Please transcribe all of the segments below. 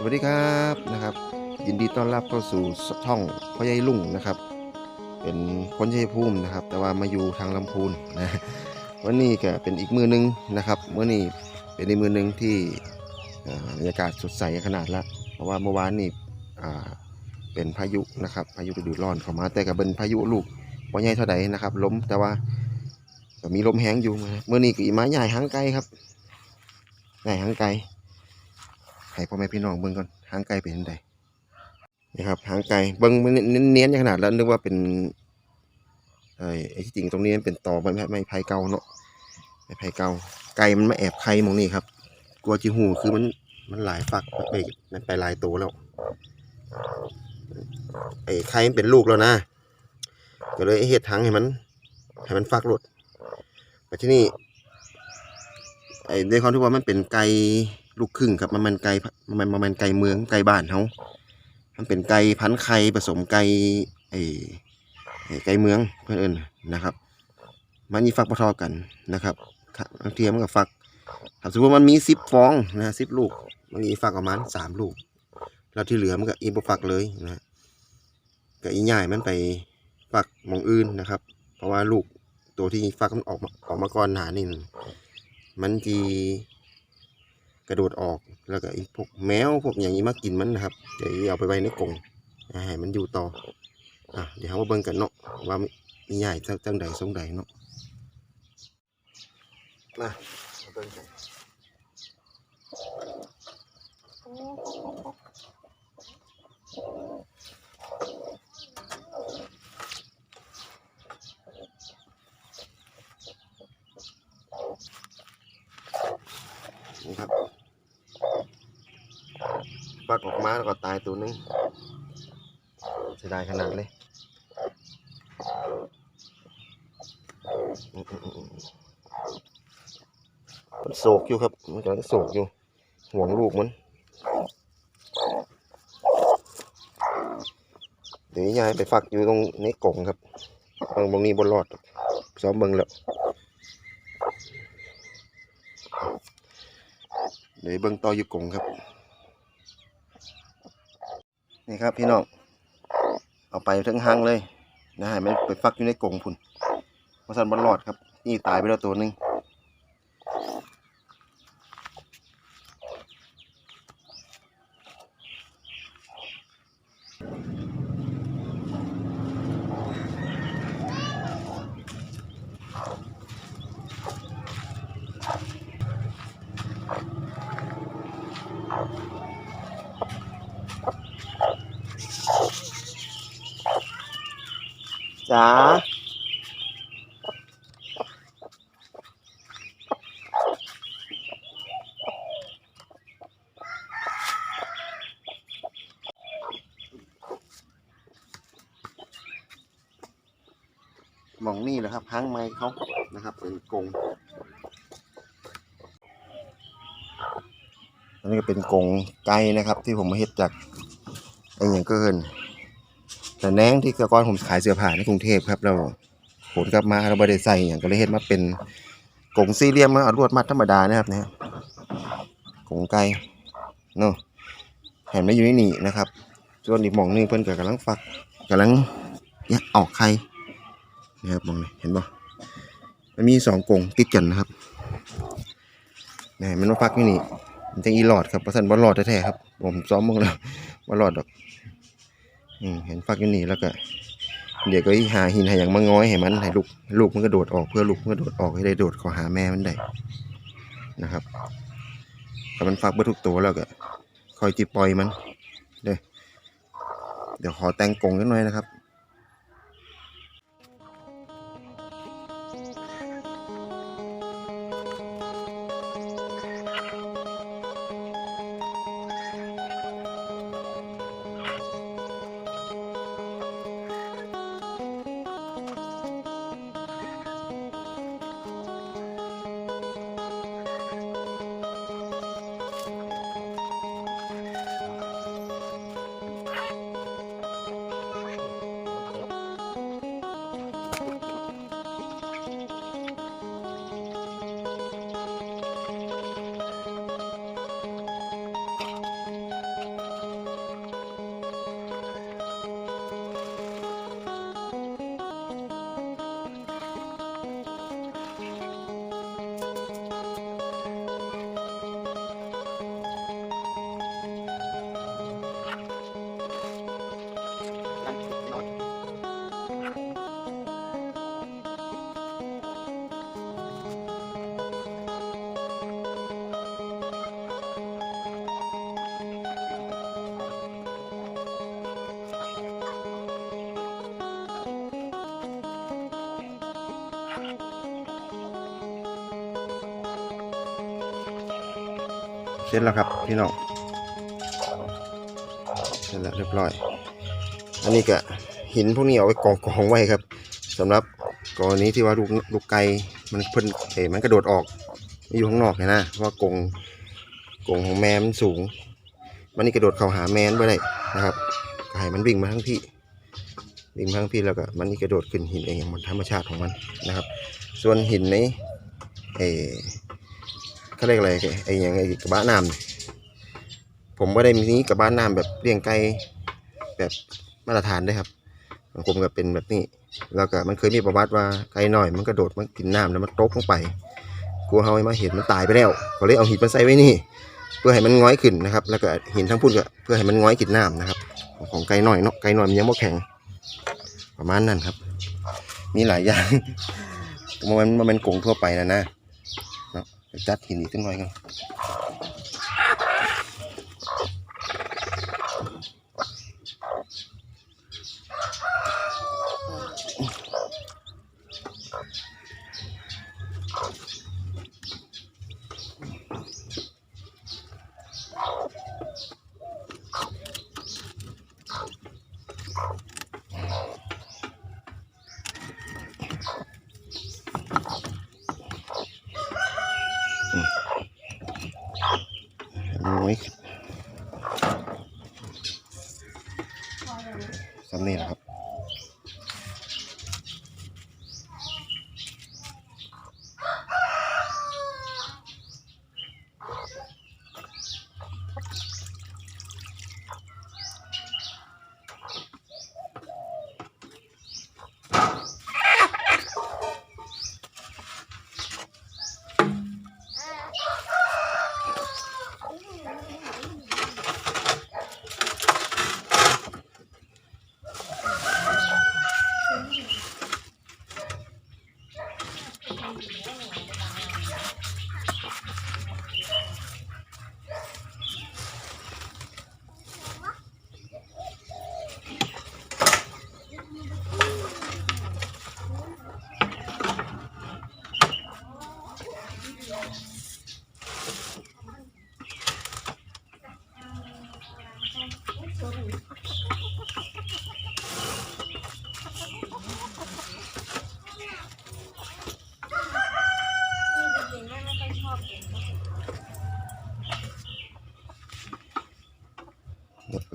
สวัสดีครับนะครับ ยินดีต้อนรับเข้าสู่ช่องพ่อใหญ่ลุงนะครับ เป็นคนชัยภูมินะครับ แต่ว่ามาอยู่ทางลำพูนนะวันนี้ก็เป็นอีกมือหนึงนะครับเมื่อนี้เป็นอีกมือหนึงที่บรรยากาศสดใสขนาดละเพราะว่าเมื่อวานนี่เป็นพายุนะครับ พายุฤดูร้อนเข้ามาแต่ก็เป็นพายุลูกพ่อใหญ่เท่าใดนะครับ ล้มแต่ว่าก็มีลมแห้งอยู่เมื่อนี้ก็อีมาใหญ่หางไกลครับใหญ่หางไกล ให้พ่อแม่พี่น้องเบิ่งก่อนหางไก่เป็นจังไดนี่ครับหางไก่เบิ่งมันเนียนๆขนาดแล้วนึกว่าเป็นไอ้ที่จริงตรงนี้มันเป็นตอไม้ไม้ไผ่เก่าเนาะไม้ไผ่เก่าไก่มันมาแอบไข่มองนี่ครับ กลัวจิหูคือมันมันหลายฝักไปมันไปหลายตัวแล้วไอ้ไข่มันเป็นลูกแล้วนะก็เลยเฮ็ดถังให้มันให้มันฟักหลดแต่ที่นี่ไอ้ด้วยความที่ว่ามันเป็นไก่ ลูกครึ่งครับมันมันไก่มันมันมันไก่เมืองไก่บ้านเขามันเป็นไก่พันไข่ผสมไก่ไอ้ไก่เมืองเพื่อนเอิ้นนะครับ มันมีฟักพอทอกันนะครับบางทีมันก็ฟักถ้าสมมติมันมีสิบฟองนะสิบลูกมันมีฟักประมาณสามลูก แล้วที่เหลือมันก็อีบฟักเลยนะก็อีใหญ่มันไปฟักมองอื่นนะครับ เพราะว่าลูกตัวที่ฟักมันออกมาออกมาก่อนหนานี่มันจี กระโดดออกแล้วก็ไอ้พวกแมวพวกอย่างนี้มากินมันนะครับเดี๋ยวเอาไปไว้ในกรงให้มันอยู่ต่ออะเดี๋ยวเราเบิ่งกันเนาะว่ามีใหญ่จังใดทรงใดเนาะมาเบิ่งกันครับ ฟั กออกมาแล้วก็ตายตัวหนึงเสียดายขนาดเลยมันโศกอยู่ครับ มันกำลังโศกอยู่ ห่วงลูกมันเดี๋ยวยายไปฟักอยู่ตรงในกรงครับบางบางนี้บนรอดหรอกซ้อมเบิ่งแล้วเดี๋ยวเบิ่งต่ออยู่กรงครับ นี่ครับพี่น้อง เอาไปทั้งหังเลยนะฮะมันไปฟักอยู่ในกรงพุ่นมาสันบอลลอดครับ นี่ตายไปแล้วตัวหนึ่ง จ๋าหมองนี่แหละครับหางไม้เขานะครับ เป็นกรงอันนี้ก็เป็นกรงไก่นะครับ ที่ผมมาเฮ็ดจากไอ้อย่างเกิน แต่แนงที่แต่ก่อนผมขายเสื้อผ้าในกรุงเทพครับเราผลกลับมาเราไม่ได้ใส่อย่างก็เลยเฮ็ดมาเป็นกงสี่เหลี่ยมมาเอาลวดมัดธรรมดานะครับนะฮะกงไก่เนาะแผ่นไม่อยู่ในนี่นะครับส่วนอีกมองหนึงเพิ่นก็กำลังฟักกำลังเนี่ยออกไข่นะครับมองนี่เห็นบ่มันมีสองกงติดกันนะครับนี่มันมาฟักอยู่นี่มันจะอีหลอดครับเพราะฉะนั้นบ่หลอดแท้ๆครับผมซ้อมมึงแล้วบ่หลอดดอก เห็นฟักอยู่นี่แล้วก็ เดี๋ยวก็หาหินหาอย่างมาง้อยให้มันให้ลูกลูกมันก็โดดออกเพื่อลูกมันก็โดดออกให้ได้โดดขอหาแม่มันได้นะครับแต่มันฟักเบิดทุกตัวแล้วก็คอยจีปล่อยมันเด้เดี๋ยวขอแต่งกงนิดหน่อยนะครับ เสร็จแล้วครับพี่น้องเสร็จแล้วเรียบร้อย อันนี้ก็หินพวกนี้เอาไว้กองกองไว้ครับสำหรับกรณีที่ว่าลูกลูกไก่มันเพิ่นเอ๋มันกระโดดออกไม่อยู่ข้างนอกเนี่ยนะเพราะว่ากรงกรงของแม่มันสูง มันนี่กระโดดเข้าหาแม่นไ่ได้นะครับก็ให้มันวิ่งมาทั้งที่วิ่งมาทั้งที่แล้วก็มันนี่กระโดดขึ้นหินเองอย่างมันธรรมชาติของมันนะครับ ส่วนหินในเออ เขาเรียกอะไรไอ้อย่างไอ้กระบะน้ำผมไม่ได้มีนี้กระบะน้ำแบบเลี้ยงไก่แบบมาตรฐานด้วยครับของผมก็เป็นแบบนี้ แล้วก็มันเคยมีประวัติว่าไก่หน่อย มันกระโดดมันกินน้ำแล้วมันตกลงไปกลัวเฮาให้มาเห็นมันตายไปแล้วก็เลยเอาหินมาใส่ไว้นี่ เพื่อให้มันง้อยขึ้นนะครับ แล้วก็หินทั้งพุ่นก็เพื่อให้มันง้อยกินน้ำนะครับ ของไก่หน่อยเนาะไก่หน่อยมันยังไม่แข็ง ประมาณนั้นครับ มีหลายอย่างมันมันเป็นกงทั่วไปนะนะเนะ จัดหินอีกสักหน่อยกัน ง้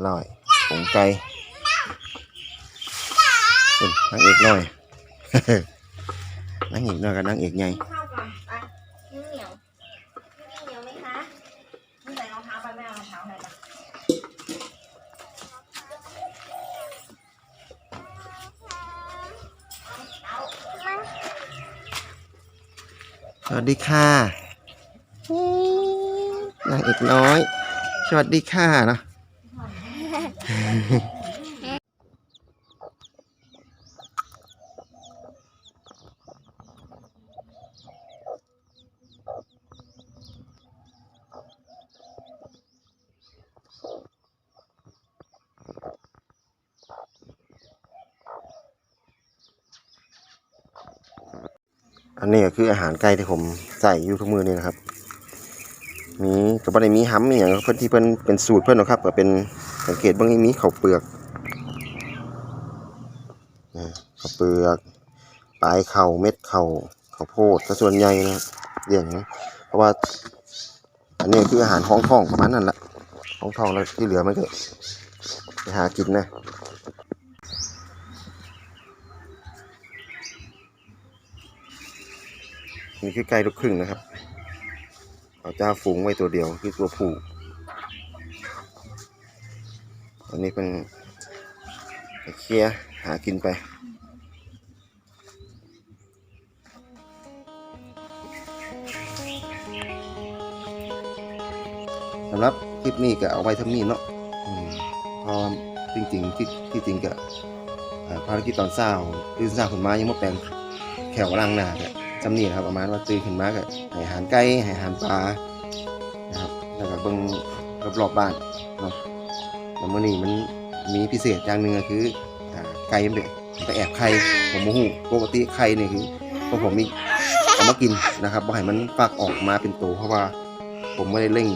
เรียบร้อยผงไก่เป็นนางเอกน้อยนางเอกน้อยกับนางเอกใหญ่ข้าวก่อนไปนิ้วเหนียวนิ้วเหนียวไหมคะไม่ใส่รองเท้าไปไม่เอารองเท้าไปปะสวัสดีค่ะนางเอกน้อย สวัสดีค่ะเนาะ อันนี้ก็คืออาหารไก่ที่ผมใส่อยู่ทุกมือนี่นะครับ มีก็บ่ได้มีห้ำอย่างเพิ่อนที่เพิ่อนเป็นสูตรเพิ่อนนะครับก็เป็น สังเกตเบางทีมีข้าเปลือกนะข้าเปลือกปลายเข่าเม็ดเข่าเขาโพดส่วนใหญ่นะครับเรื่องนะเพราะว่า อันนี้คืออาหารห้องท้องประมาณนั้นแหละห้องท้องแล้วที่เหลือมันก็ไปหากินนะนี่คือไก่ลูกครึ่งนะครับเอาจ้าฝูงไว้ตัวเดียวคือตัวผู้ อันนี้เป็นเคลียหากินไป สำหรับคลิปนี้ก็เอาไว้ทั้งนี้เนาะอืมเพอจริงที่ที่จริงก็ภารกิจตอนเช้าตื่นเช้าขึ้นมายังมาแปลงแขวล่างหน้าก็จำนี่นะครับประมาณว่าตื่นขึ้นมาก็ให้อาหารไก่ให้อาหารปลานะครับแล้วก็เบิ่งรอบๆบ้าน แล้วมื้อนี้มันมีพิเศษอย่างหนึ่งก็คืออ่าไก่มันไปไปแอบไข่ผมโมโหปกติไข่เนี่ยคือพวกผมมีเอามากินนะครับบ่ให้มันฟักออกมาเป็นตัวเพราะว่า ผมไม่ได้เร่ง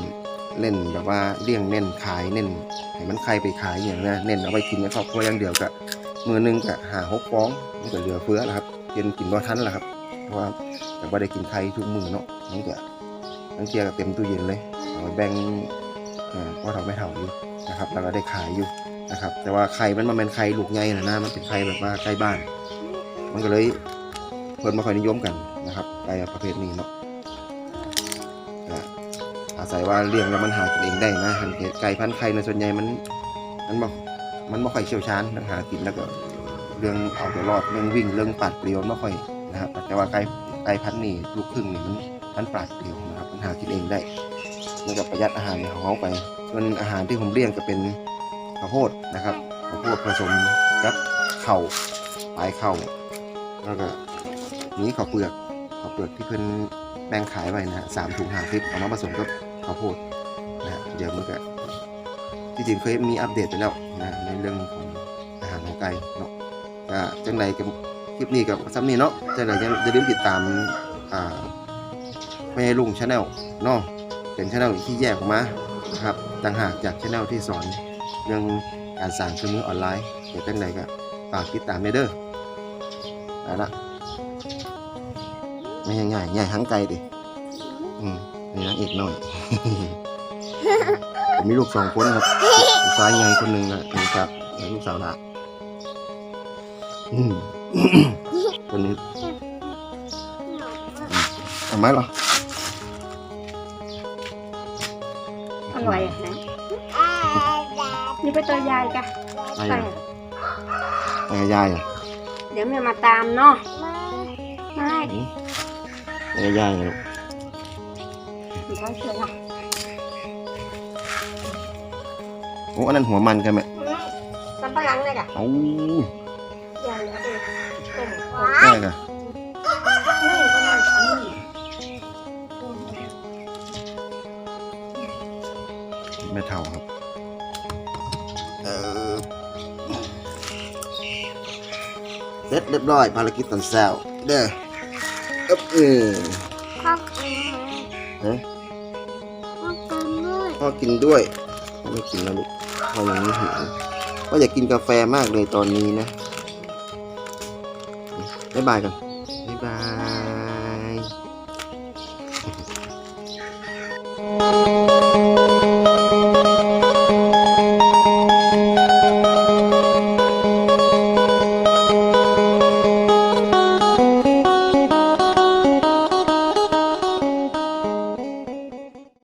เล่นแบบว่าเลี้ยงเน้นขายเน้นให้มันใครไปขายอย่างนี้นะเน้นเอาไปกินในครอบครัวอย่างเดียวก็มือหนึงก็หาหกฟองมันก็เหลือเฟือแล้วครับกินกินบ่ทันแล้วครับเพราะว่าแต่ว่าได้กินไข่ทุกมือเนาะมันก็ทั้งเทียก็เต็มตู้เย็นเลยเอาไปแบ่งอ่อพ่อเฒ่าแม่เฒ่าอยู่ นะครับแล้วก็ได้ขายอยู่นะครับ แต่ว่าไข่มันมาเป็นไข่ลูกใหญ่นะนะมันเป็นไข่แบบว่าใกล้บ้าน มันก็เลยเพิ่นม่ค่อยนิยมกันนะครับไก่ประเภทนี้เนาะก็อาศัยว่าเลี้ยงแล้วมันหากินเองได้นะหันไก่พันไข่ในส่วนใหญ่มันมันบ่มันไม่ค่อยเชี่ยวชาญเรื่องหากินแล้วก็เรื่องเอาตัวรอดเรื่องวิ่งเรื่องปัดเปรียวไม่ค่อยนะครับแต่ว่าไก่ไก่พันนี่ลูกครึ่งนี่มันมันปราดเปรียวนะครับมันหากินเองได้ มันก็ประหยัดอาหารของเขาไป ส่วนอาหารที่ผมเลี้ยงก็เป็นข้าวโพดนะครับข้าวโพดผสมกับเข่าปลายเข่าแล้วก็นี้ข้าวเปลือกข้าวเปลือกที่เพิ่นแบ่งขายไว้นะฮะสามถุงหาฟิปเอามาผสมกับข้าวโพดนะฮะเดี๋ยวมันก็ที่จริงเคยมีอัปเดตไปแล้วนะในเรื่องของอาหารของไก่เนาะก็จังใดกับคลิปนี้กับซ้ำนี้เนาะจังใดอย่าอย่าลืมติดตามอ่าไม่ให้ลุงชาแนลเนาะ เป็นชาแนลที่แยกออกมานะครับต่างหากจากชาแนลที่สอนเรื่องการสร้างเครื่องมือออนไลน์เดี๋ยวจังใดก็ฝากติดตามเด้อเอาละไม่ง่ายง่ายง่ายทั้งไกลดิอืมนี่นางเอกหน่อยผมมีลูกสองคนครับลูกชายใหญ่คนหนึ่งนะครับแล้วลูกสาวละอืมคนนี้ทำไมเห รออร่อยอะนะนี่ไปตัวยายกะไอ้ไปอะไอ้ยายอะเดี๋ยวแม่มาตามเนาะไม่ไอ้ยายอะถือว่าเชื่อละโอ้อันนั้นหัวมันกันไหมสัมปะหลังเลยกะเอ้ายายเอาไปต้มแม่กะ เท่าครับ เออเสร็จเรียบร้อยภารกิจตอนเช้าเด้ออึ๊บเออข้าวกินฮะข้าวกินด้วยพ่อกินด้วยไม่กินแล้วลูกพ่อยังไม่หิวพ่ออยากกินกาแฟมากเลยตอนนี้นะบ๊ายบายกัน